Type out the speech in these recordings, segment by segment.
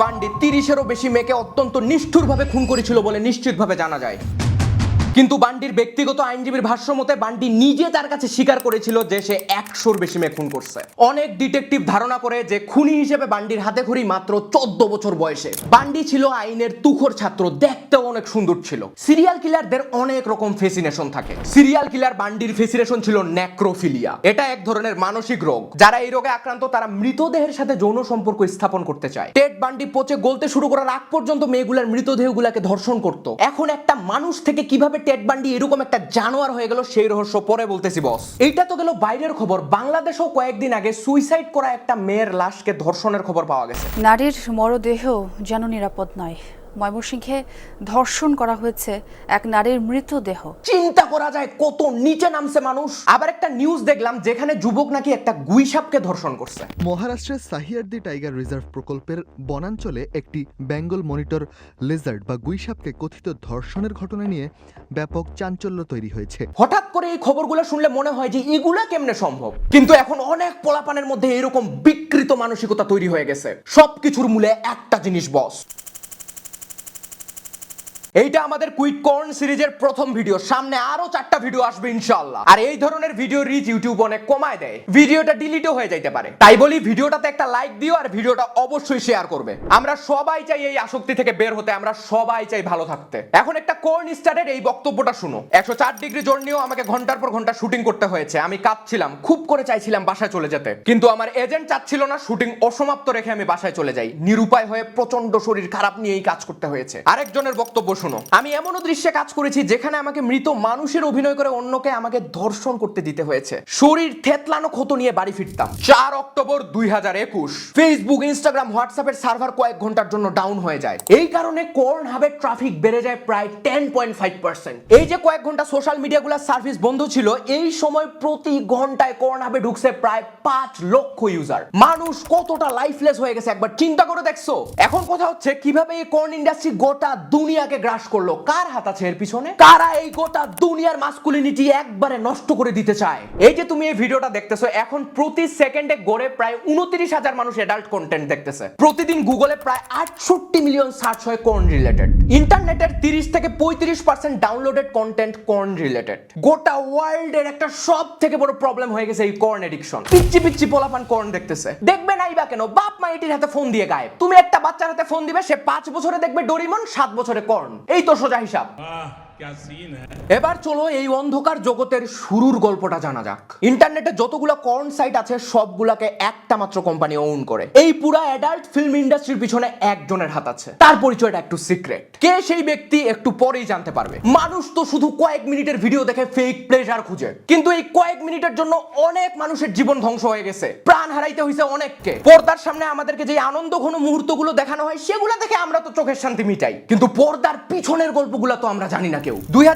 বান্ডি তিরিশেরও বেশি মেয়েকে অত্যন্ত নিষ্ঠুরভাবে খুন করেছিল বলে নিশ্চিতভাবে জানা যায়। কিন্তু বান্ডির ব্যক্তিগত আইনজীবীর ভাষ্য মতে বান্ডি নিজে তার কাছে স্বীকার করেছিল যে সে একশোর বেশি মেয়ে খুন করছে। অনেক ডিটেকটিভ ধারণা করে যে খুনি হিসেবে বান্ডির হাতে খড়ি মাত্র চোদ্দ বছর বয়সে। বান্ডি ছিল আইনের তুখর ছাত্র, দেখতেও অনেক সুন্দর ছিল। সিরিয়াল কিলারদের অনেক রকম ফেসিনেশন থাকে। সিরিয়াল কিলার বান্ডির ফেসিনেশন ছিল ন্যাক্রোফিলিয়া। এটা এক ধরনের মানসিক রোগ। যারা এই রোগে আক্রান্ত, তারা মৃতদেহের সাথে যৌন সম্পর্ক স্থাপন করতে চায়। টেড বান্ডি পচে গলতে শুরু করার আগ পর্যন্ত মেয়েগুলার মৃতদেহগুলাকে ধর্ষণ করত। এখন একটা মানুষ থেকে কীভাবে টেড বান্ডি এরকম একটা জানোয়ার হয়ে গেল, সেই রহস্য পরে বলতেছি, বস। এইটা তো গেল বাইরের খবর। বাংলাদেশেও কয়েকদিন আগে সুইসাইড করা একটা মেয়ের লাশকে ধর্ষণের খবর পাওয়া গেছে। নারীর মরদেহ যেন নিরাপদ নয়। ময়মনসিংহে ধর্ষণ করা হয়েছে এক নারীর মৃতদেহ। চিন্তা করা যায় কত নিচে নামছে মানুষ। আবার একটা নিউজ দেখলাম যেখানে যুবক নাকি একটা গুইসাপকে ধর্ষণ করছে। মহারাষ্ট্রের সাহিয়ারদি টাইগার রিজার্ভ প্রকল্পের বনাঞ্চলে একটি বেঙ্গল মনিটর লেজার্ড বা গুইসাপকে কথিত ধর্ষণের ঘটনা নিয়ে ব্যাপক চাঞ্চল্য তৈরি হয়েছে। হঠাৎ করে এই খবরগুলো শুনলে মনে হয় যে এগুলা কেমনে সম্ভব? কিন্তু এখন অনেক পোলাপানের মধ্যে এরকম বিকৃত মানসিকতা তৈরি হয়ে গেছে। সবকিছুর মূলে একটা জিনিস বস এইটা আমাদের কুইক কর্ন সিরিজের প্রথম ভিডিও সামনে আরও চারটা ভিডিও আসবে, ইনশাআল্লাহ। আর এই ধরনের ভিডিও রিচ ইউটিউব অনেক কমায় দেয়। ভিডিওটা ডিলিটও হয়ে যাইতে পারে। তাই বলি ভিডিওটাতে একটা লাইক দিও আর ভিডিওটা অবশ্যই শেয়ার করবে। আমরা সবাই চাই এই আসক্তি থেকে বের হতে, আমরা সবাই চাই ভালো থাকতে। এখন একটা কর্ন স্টারের এই বক্তব্যটা শুনো। একশো চার ডিগ্রি জোর নিয়েও আমাকে ঘণ্টার পর ঘণ্টা শুটিং করতে হয়েছে। আমি কাঁদছিলাম, খুব করে চাইছিলাম বাসায় চলে যেতে। কিন্তু আমার এজেন্ট চাচ্ছিল না শুটিং অসমাপ্ত রেখে আমি বাসায় চলে যাই। নিরুপায় হয়ে প্রচণ্ড শরীর খারাপ নিয়েই কাজ করতে হয়েছে। আরেকজনের বক্তব্য শুনো। আমি এমনও দৃশ্যে কাজ করেছি যেখানে আমাকে মৃত মানুষের অভিনয় করে অন্যকে আমাকে ধর্ষণ করতে দিতে হয়েছে। শরীর থেতলানো ক্ষত নিয়ে বাড়ি ফিরতাম। চার অক্টোবর দুই হাজার একুশ। ফেসবুক ইনস্টাগ্রাম হোয়াটসঅ্যাপের সার্ভার কয়েক ঘণ্টার জন্য ডাউন হয়ে যায়। এই কারণে কোর্ন হাবের ট্রাফিক বেড়ে যায় প্রায় টেন পয়েন্ট ফাইভ পার্সেন্ট এই যে কয়েক ঘণ্টা সোশ্যাল মিডিয়াগুলোর সার্ভিস বন্ধ ছিল, এই সময় প্রতি ঘন্টায় কোর্ন হাবে ঢুকছে প্রায় পাঁচ লক্ষ ইউজার মানুষ কতটা লাইফলেস হয়ে গেছে একবার চিন্তা করে দেখছ? এখন কথা হচ্ছে, কীভাবে এই কোর্ন ইন্ডাস্ট্রি গোটা দুনিয়াকে গ্রাস করল। কার হাত আছে এর পিছনে? কারা এই গোটা দুনিয়ার মাস্কুলিনিটি একবারে নষ্ট করে দিতে চায়? এই যে তুমি এই ভিডিওটা দেখতেছো এখন প্রতি সেকেন্ডে গড়ে প্রায় উনত্রিশ হাজার মানুষ অ্যাডাল্ট কন্টেন্ট দেখতেছে। প্রতিদিন গুগলে প্রায় আটষট্টি মিলিয়ন সার্চ হয় কোর্ন রিলেটেড ইন্টারনেটের তিরিশ থেকে পঁয়ত্রিশ পার্সেন্ট ডাউনলোডেড কন্টেন্ট কোর্ন রিলেটেড গোটা ওয়ার্ল্ডের একটা সব থেকে বড় প্রবলেম হয়ে গেছে এই কর্ন এডিকশন পিচ্ছি পিচ্ছি পোলাপান কর্ন দেখতেছে। দেখবে নাই বা কেন? বাপ মা এটির হাতে ফোন দিয়ে গায়েব। তুমি একটা বাচ্চার হাতে ফোন দিবে সে পাঁচ বছরে দেখবে ডোরিমন সাত বছরে কর্ন এই তো সোজা হিসাব। এবার চলো এই অন্ধকার জগতের শুরুর গল্পটা জানা যাক। ইন্টারনেটে যতগুলো কর্ন সাইট আছে, সবগুলাকে একটা মাত্র কোম্পানি ওন করে। এই পুরা অ্যাডাল্ট ফিল্ম ইন্ডাস্ট্রির পিছনে একজনের হাত আছে। তার পরিচয়টা একটু সিক্রেট কে সেই ব্যক্তি একটু পরেই জানতে পারবে। মানুষ তো শুধু কয়েক মিনিটের ভিডিও দেখে ফেক প্লেজার খুঁজে। কিন্তু এই কয়েক মিনিটের জন্য অনেক মানুষের জীবন ধ্বংস হয়ে গেছে। প্রাণ হারাইতে হয়েছে অনেককে। পর্দার সামনে আমাদেরকে যে আনন্দ ঘন মুহূর্তগুলো দেখানো হয়, সেগুলো দেখে আমরা তো চোখের শান্তি মিটাই। কিন্তু পর্দার পিছনের গল্পগুলো তো আমরা জানি না কেউ। দুই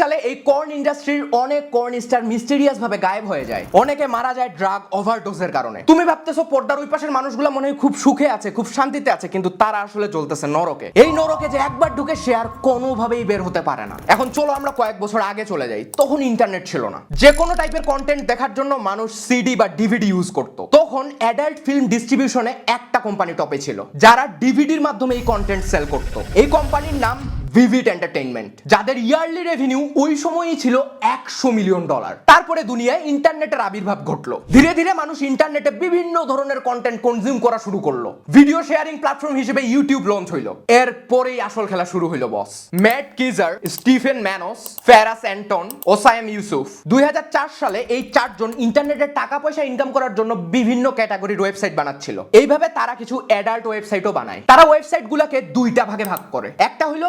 সালে এই কর্ন ইন্ডাস্ট্রির অনেক কর্ন স্টার মিস্টেরিয়াস ভাবে গায়েব হয়ে যায়। অনেকে মারা যায় ড্রাগ ওভারডোজের কারণে। তুমি ভাবতেছো পর্দার ওই পাশের মানুষগুলো মনে হয় খুব সুখে আছে, খুব শান্তিতে আছে, কিন্তু তারা আসলে চলতেছে নরকে। এই নরকে যে একবার ঢুকে সে আর কোনোভাবেই বের হতে পারে না। এখন চলো আমরা কয়েক বছর আগে চলে যাই, তখন ইন্টারনেট ছিল না। যে কোনো টাইপের কন্টেন্ট দেখার জন্য মানুষ সিডি বা ডিভিডি ইউজ করতো। তখন অ্যাডাল্ট ফিল্ম ডিস্ট্রিবিউশনে একটা কোম্পানি টপে ছিল, যারা ডিভিডির মাধ্যমে এই কন্টেন্ট সেল করতো। এই কোম্পানির নাম ভিভিড এন্টারটেইনমেন্ট যাদের ইয়ারলি রেভিনিউ ওই সময়ই ছিল একশো মিলিয়ন ডলার তারপরে দুনিয়ায় ইন্টারনেটের আবির্ভাব ঘটলো। ধীরে ধীরে মানুষ ইন্টারনেটে বিভিন্ন ধরনের কন্টেন্ট কনজিউম করা শুরু করল। ভিডিও শেয়ারিং প্ল্যাটফর্ম হিসেবে ইউটিউব লঞ্চ হইল। এরপরেই আসল খেলা শুরু হইল boss Matt Keezer Stephen Manos Feras Antoon Ouissam Youssef দুই হাজার চার সালে এই চারজন ইন্টারনেটে টাকা পয়সা ইনকাম করার জন্য বিভিন্ন ক্যাটাগরির ওয়েবসাইট বানাচ্ছিল। এইভাবে তারা কিছু অ্যাডাল্ট ওয়েবসাইটও বানায়। তারা ওয়েবসাইট গুলাকে দুইটা ভাগে ভাগ করে। একটা হইল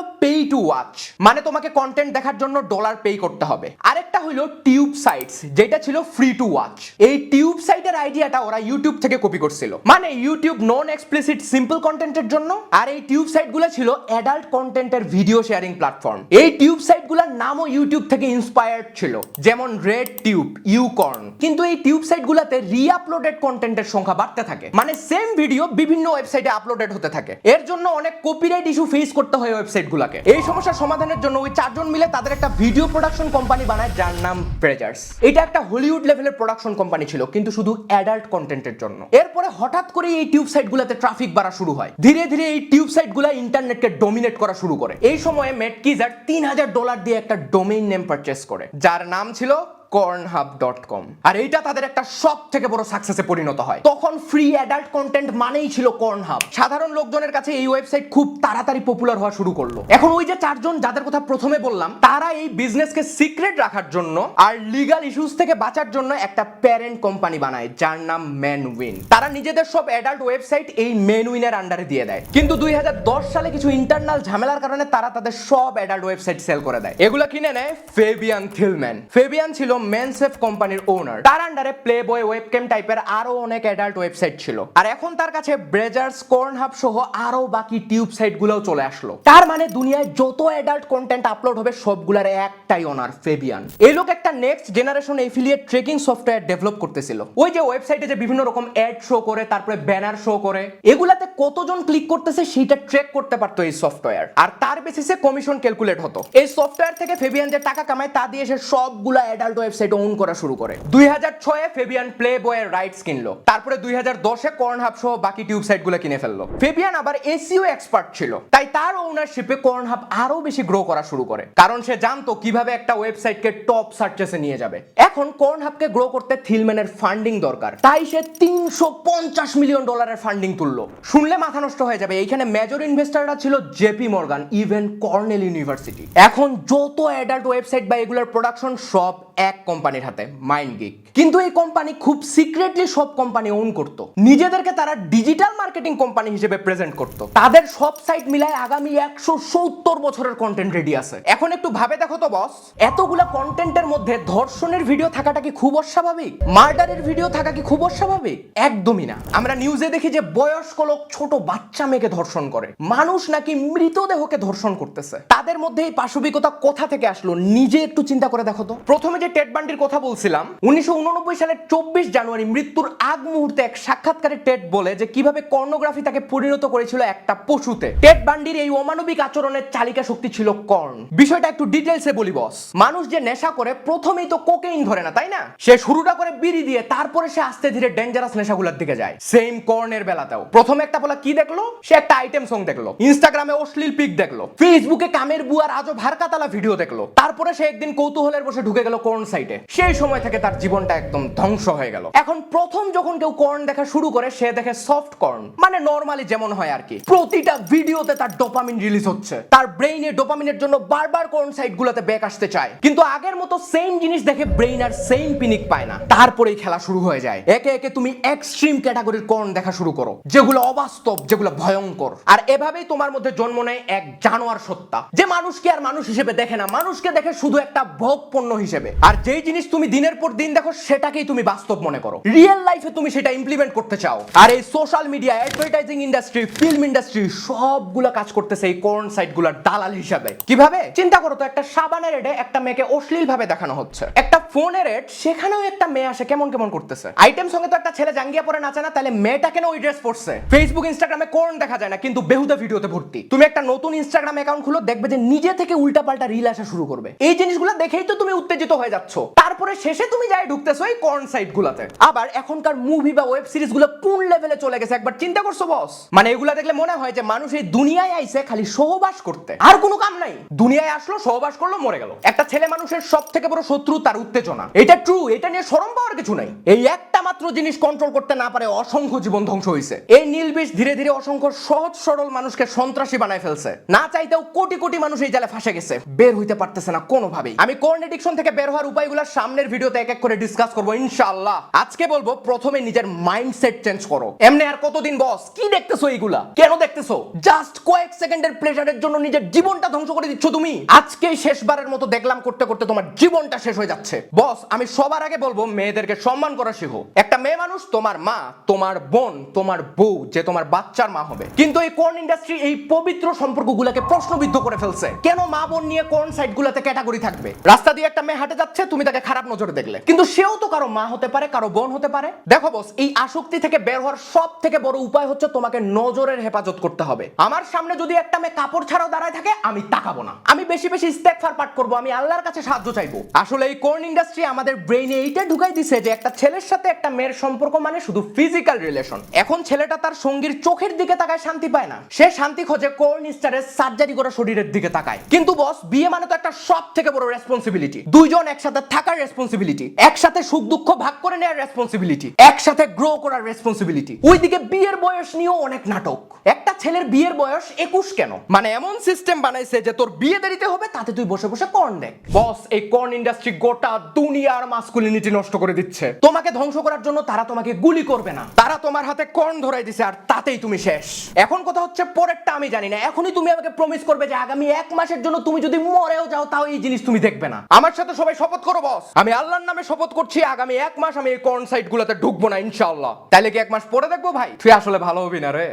টু ওয়াচ মানে তোমাকে কন্টেন্ট দেখার জন্য ডলার পে করতে হবে। আরেকটা হইল টিউব সাইটস যেটা ছিল ফ্রি টু ওয়াচ এই টিউব সাইটের আইডিয়াটা ওরা ইউটিউব থেকে কপি করছিল। মানে ইউটিউব নন এক্সপ্লিসিট সিম্পল কন্টেন্টের জন্য, আর এই টিউব সাইটগুলো ছিল অ্যাডাল্ট কন্টেন্টের ভিডিও শেয়ারিং প্ল্যাটফর্ম এই টিউব সাইটগুলোর নামও ইউটিউব থেকে ইন্সপায়ার্ড ছিল, যেমন রেড টিউব ইউকর্ন কিন্তু এই টিউব সাইট গুলাতে রিআপলোডেড কন্টেন্টের সংখ্যা বাড়তে থাকে। মানে সেম ভিডিও বিভিন্ন ওয়েবসাইটে আপলোডেড হতে থাকে। এর জন্য অনেক কপিরাইট ইস্যু ফেস করতে হয় ওয়েবসাইট গুলাকে থাকে এই সমস্যার সমাধানের জন্য ওই চারজন মিলে তাদের একটা ভিডিও প্রোডাকশন কোম্পানি বানায়, যার নাম প্রেজার্স এটা একটা হলিউড লেভেলের প্রোডাকশন কোম্পানি ছিল, কিন্তু শুধু অ্যাডাল্ট কন্টেন্টের জন্য। এরপরে হঠাৎ করে এই টিউব সাইটগুলোতে ট্রাফিক বাড়া শুরু হয়। ধীরে ধীরে এই টিউব সাইটগুলো ইন্টারনেটকে ডোমিনেট করা শুরু করে। এই সময়ে মেটকিজার তিন হাজার ডলার দিয়ে একটা ডোমেইন নেম পারচেস করে, যার নাম ছিল কর্নহাব ডট কম আর এইটা তাদের একটা সব থেকে বড় সাকসেসে পরিণত হয়। তখন ফ্রি অ্যাডাল্ট কন্টেন্ট মানেই ছিল কর্নহাব সাধারণ লোকজনের কাছে এই ওয়েবসাইট খুব তাড়াতাড়ি পপুলার হওয়া শুরু করল। এখন ওই যে চারজন যাদের কথা প্রথমে বললাম, তারা এই বিজনেসকে সিক্রেট রাখার জন্য আর লিগাল ইস্যুস থেকে বাঁচার জন্য একটা প্যারেন্ট কোম্পানি বানায়, যার নাম ম্যানউইন তারা নিজেদের সব অ্যাডাল্ট ওয়েবসাইট এই ম্যানউইনের আন্ডারে দিয়ে দেয়। কিন্তু দুই হাজার দশ সালে কিছু ইন্টারনাল ঝামেলার কারণে তারা তাদের সব অ্যাডাল্ট ওয়েবসাইট সেল করে দেয়। এগুলো কিনে নেয় ফেবিয়ান থিলম্যান ফেবিয়ান ছিল মেনসেফ কোম্পানির ওনার তার আন্ডারে প্লে বয় ওয়েবক্যাম টাইপের আরও অনেক অ্যাডাল্ট ওয়েবসাইট ছিল। আর এখন তার কাছে ব্রেজার্স কর্নহাব সহ আরও বাকি টিউব সাইট গুলোও চলে আসলো। তার মানে দুনিয়ায় যত অ্যাডাল্ট কন্টেন্ট আপলোড হবে, সবগুলার একটাই ওনার ফেবিয়ান এই লোক একটা next generation affiliate tracking software develop করতেছিল। ওই যে ওয়েবসাইটে যে বিভিন্ন রকম অ্যাড শো করে, তারপরে ব্যানার শো করে, এগুলাতে কতজন ক্লিক করতেছে সেটা ট্র্যাক করতে পারতো এই সফটওয়্যার আর তার বেসিসে কমিশন ক্যালকুলেট হতো। এই সফটওয়্যার থেকে ফেবিয়ান যে টাকা কামায়, তা দিয়ে সে সবগুলা অ্যাডাল্ট ওয়েবসাইট ওন করা শুরু করে। দুই হাজার ছয়ে ফেবিয়ান প্লে বয়ের রাইটস কিনলো। তারপরে দুই হাজার দশে কর্ন হাব সহ বাকি টিউব সাইটগুলো কিনে ফেলল। ফেবিয়ান আবার এসিও এক্সপার্ট ছিল। তাই তার ওনারশিপে কর্ন হাব আরও বেশি গ্রো করা শুরু করে। কারণ সে জানতো কীভাবে একটা ওয়েবসাইটকে টপ সার্চেসে নিয়ে যাবে। এখন কর্ন হাবকে গ্রো করতে থিলম্যানের ফান্ডিং দরকার। তাই সে তিনশো পঞ্চাশ মিলিয়ন ডলারের ফান্ডিং তুললো। শুনলে মাথা নষ্ট হয়ে যাবে, এইখানে মেজর ইনভেস্টাররা ছিল JP Morgan even Cornell University এখন যত অ্যাডাল্ট ওয়েবসাইট বা এগুলোর প্রোডাকশন সব এক কোম্পানির হাতে, মাইন্ড গিক কিন্তু এই কোম্পানি খুব সিক্রেটলি সব কোম্পানি ওন করত। নিজেদেরকে তারা ডিজিটাল মার্কেটিং কোম্পানি হিসেবে প্রেজেন্ট করত। তাদের সব সাইট মিলায় আগামী একশো সত্তর বছরের কন্টেন্ট রেডি আছে। এখন একটু ভাবে দেখো তো বস এতগুলা কন্টেন্টের মধ্যে ধর্ষণের ভিডিও থাকাটা কি খুব অস্বাভাবিক? মার্ডারের ভিডিও থাকা কি খুব অস্বাভাবিক? একদমই না। আমরা নিউজে দেখি যে বয়স্ক লোক ছোট বাচ্চা মেয়েকে ধর্ষণ করে। মানুষ নাকি মৃতদেহকে ধর্ষণ করতেছে। তাদের মধ্যে এই পাশবিকতা কোথা থেকে আসলো? নিজে একটু চিন্তা করে দেখো তো। প্রথমে যে টেট বান্ডির কথা বলছিলাম, উনিশশো সালের চব্বিশ জানুয়ারি মৃত্যুর আগ মুহূর্তে এক সাক্ষাৎকারে টেট বলে যে কীভাবে কর্নোগ্রাফি তাকে পরিণত করেছিল একটা পশুতে। টেট বান্ডির এই অমানবিক আচরণের চালিকা শক্তি ছিল কর্ন বিষয়টা একটু ডিটেলসে বলি, বস। মানুষ যে নেশা করে, প্রথমেই তো কোকেইন ধরে না, তাই না? সে শুরুটা করে বিড়ি দিয়ে, তারপরে সে আস্তে ধীরে ডেঞ্জারাস নেশাগুলোর দিকে যায়। সেম কর্নের বেলাতেও। প্রথমে একটা বলা কি দেখল? সে একটা আইটেম সং দেখল। ইনস্টাগ্রামে অশ্লীল পিক দেখল। ফেসবুকে কামের বুয়ার আজও ভারকাতালা ভিডিও দেখল। তারপরে সে একদিন কৌতূহলের বসে ঢুকে গেল কর্ন সাইটে সেই সময় থেকে তার জীবনটা একদম ধ্বংস হয়ে গেল। এখন প্রথম যখন কেউ কর্ন দেখা শুরু করে, সে দেখে সফট কর্ন মানে নর্মালি যেমন হয় আর কি। প্রতিটা ভিডিওতে তার ডোপামিন রিলিজ হচ্ছে। তার ব্রেইনে ডোপামিনের জন্য বারবার কর্ন সাইট গুলোতে ব্যাক আসতে চায়। কিন্তু আগের মতো সেম জিনিস দেখে ব্রেইন আর সেম পিনিক পায় না। তারপরেই খেলা শুরু হয়ে যায়। একে একে তুমি এক্সট্রিম ক্যাটাগরির কর্ন দেখা শুরু করো, যেগুলো অবাস্তব, যেগুলো ভয়ঙ্কর। আর এভাবেই তোমার মধ্যে জন্ম নেয় এক জানোয়ার সত্তা, যে মানুষকে আর মানুষ হিসেবে দেখে না। মানুষকে দেখে শুধু একটা ভোগ পণ্য হিসেবে। আর যেই জিনিস তুমি দিনের পর দিন দেখো, সেটাকেই তুমি বাস্তব মনে করো। রিয়েল লাইফে তুমি সেটা ইমপ্লিমেন্ট করতে চাও। আর এই social media advertising industry film industry সবগুলা কাজ করতেছে এই কর্ন সাইটগুলোর দালাল হিসাবে। কীভাবে? চিন্তা করো তো, একটা সাবানের এডে একটা মেয়েকে অশ্লীল ভাবে দেখানো হচ্ছে। একটা ফোনের এড সেখানেও একটা মেয়ে আসে, কেমন কেমন করতেছে। আইটেম সঙ্গে তো একটা ছেলে জাঙ্গিয়া পরে নাচে না, তাহলে মেয়েটা কেন ওই ড্রেস পরছে? ফেসবুক ইনস্টাগ্রামে কোন দেখা যায় না, কিন্তু বেহুদা ভিডিওতে ভর্তি। তুমি একটা নতুন ইনস্টাগ্রাম অ্যাকাউন্ট খুলো, দেখবে যে নিজে থেকে উল্টাপাল্টা রিল আসা শুরু করবে। এই জিনিসগুলো দেখেই তো তুমি উত্তেজিত হয়ে যাচ্ছ। তারপরে শেষে তুমি যাই ঢুকতেছো এই কর্ন সাইট গুলাতে। আবার এখনকার মুভি বা ওয়েব সিরিজগুলো কোন লেভেলে চলে গেছে একবার চিন্তা করছ বস মানে এগুলা দেখলে মনে হয় যে মানুষ এই দুনিয়ায় আইছে খালি সহবাস করতে। আর কোনো কাম নাই। দুনিয়ায় আসলো, সহবাস করল, মরে গেল। একটা ছেলে মানুষের সব থেকে বড় শত্রু তার উত্তেজনা। এটা ট্রু এটা নিয়ে সরম পাওয়ার কিছু নাই। এই একটা মাত্র জিনিস কন্ট্রোল করতে না পারে অসংখ্য জীবন ধ্বংস হয়েছে এই নীল বিষ ধীরে ধীরে অসংখ্য সহজ সরল মানুষকে সন্ত্রাসী বানায় ফেলছে। না চাইতেও কোটি কোটি মানুষ এই জালে ফাঁসে গেছে। বের হইতে পারতেছে না কোনোভাবেই। আমি কোর্ন এডিকশন থেকে বের হওয়ার উপায়গুলো সামনের ভিডিওতে এক এক করে ডিসকাস করব, ইনশাআল্লাহ। আজকে বলব, প্রথমে নিজের মাইন্ডসেট চেঞ্জ করো। এমনি আর কতদিন বস কি দেখতেছো এইগুলা? কেন দেখতেছো? জাস্ট কয়েক সেকেন্ডের প্লেজারের জন্য নিজের জীবনটা ধ্বংস করে দিচ্ছ তুমি। আজকেই শেষবারের মতো দেখলাম করতে করতে তোমার জীবনটা শেষ হয়ে যাচ্ছে। বস আমি সবার আগে বলব, মেয়েদেরকে সম্মান করা শিখো। একটা মেয়ে মানুষ, তোমার মা, তোমার বোন, তোমার বউ, যে তোমার বাচ্চার মা হবে। কিন্তু এই কোর্ন ইন্ডাস্ট্রি এই পবিত্র সম্পর্কগুলোকে প্রশ্নবিদ্ধ করে ফেলছে। কেন মা বোন নিয়ে কোর্ন সাইটগুলোতে ক্যাটাগরি থাকবে? রাস্তা দিয়ে একটা মেয়ে হাঁটে যাচ্ছে, তুমি তাকে খারাপ নজরে দেখলে। কিন্তু সেও তো কারও মা হতে পারে, কারও বোন হতে পারে। দেখো বস এই আসক্তি থেকে বের হওয়ার সব থেকে বড় উপায় হচ্ছে তোমাকে নজরের হেফাজত করতে হবে। আমার সামনে যদি একটা মেয়ে কাপড় ছাড়াও দাঁড়ায় থাকে, আমি তাকাবো না। আমি বেশি বেশি ইস্তেকফার পাঠ করব, আমি আল্লাহর কাছে সাহায্য চাইব। আসলে এই কোর্ন ইন্ডাস্ট্রি আমাদের ব্রেইনে এইটা ঢুকাই দিছে যে একটা ছেলের সাথে একটা মেয়ের সম্পর্ক মানে শুধু ফিজিক্যাল রিলেশন এখন ছেলেটা তার সঙ্গীর চোখের দিকে তাকায় শান্তি পায় না। সে শান্তি খোঁজে কোর্ন স্টারের সার্জারি করা শরীরের দিকে তাকায়। কিন্তু বস বিয়ে মানে তো একটা সব থেকে বড় রেসপন্সিবিলিটি দুইজন একসাথে থাকার রেসপন্সিবিলিটি একসাথে সুখ দুঃখ ভাগ করে নেওয়ার রেসপন্সিবিলিটি একসাথে গ্রো করার রেসপন্সিবিলিটি ওইদিকে বিয়ের বয়স নিয়েও অনেক নাটক। একটা ছেলের বিয়ের বয়স একুশ কেন? মানে এমন সিস্টেম বানাইছে যে তোর বিয়ে দেরিতে হবে, তাতে তুই বসে বসে কর্ন দেখ। বস এই কর্ন ইন্ডাস্ট্রি গোটা দুনিয়ার মাস্কুলিনিটি নষ্ট করে দিচ্ছে। তোমাকে ধ্বংস করার জন্য তারা তোমাকে গুলি করবে না। তারা তোমার হাতে কর্ন ধরাই দিছে আর তাতেই তুমি শেষ। এখন কথা হচ্ছে পরেরটা আমি জানি না। এখনই তুমি আমাকে প্রমিস করবে যে আগামী এক মাসের জন্য তুমি যদি মরেও যাও, তাও এই জিনিস তুমি দেখবে না। আমার সাথে সবাই শপথ করো বস আমি আল্লাহর নামে শপথ করছি, আগামী এক মাস আমি এই কর্ন সাইট গুলোতে ঢুকবো না, ইনশাআল্লাহ। তাহলে কি এক মাস পরে দেখব ভাই? তুই আসলে ভালো হবি না রে।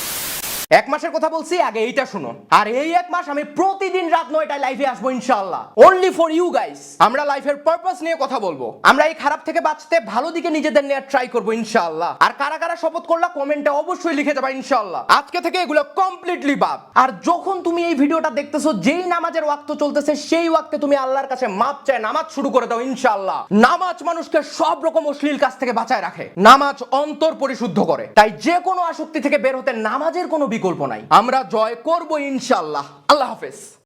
এক মাসের কথা বলছি, আগে এইটা শুনো। আর এই এক মাস আমি প্রতিদিন রাত নয়টায় লাইভে আসব, ইনশাআল্লাহ। অনলি ফর ইউ গাইস আমরা লাইফের পারপাস নিয়ে কথা বলব। আমরা এই খারাপ থেকে বাঁচতে ভালো দিকে নিজেদের নেওয়ার ট্রাই করব, ইনশাআল্লাহ। আর কারা কারা শপথ করলা কমেন্টে অবশ্যই লিখে যাবা, ইনশাআল্লাহ। আজকে থেকে এগুলো কমপ্লিটলি বাদ। আর যখন তুমি এই ভিডিওটা দেখতেছো, যেই নামাজের ওয়াক্ত চলতেছে, সেই ওয়াক্তে তুমি আল্লাহর কাছে মাপ চায়, নামাজ শুরু করে দাও ইনশাল্লাহ নামাজ মানুষকে সব রকম অশ্লীল কাজ থেকে বাঁচায় রাখে। নামাজ অন্তর পরিশুদ্ধ করে। তাই যে কোনো আসক্তি থেকে বের হতে নামাজের কোনো বিকল্প নাই আমরা জয় করব ইনশাল্লাহ আল্লাহ হাফেজ।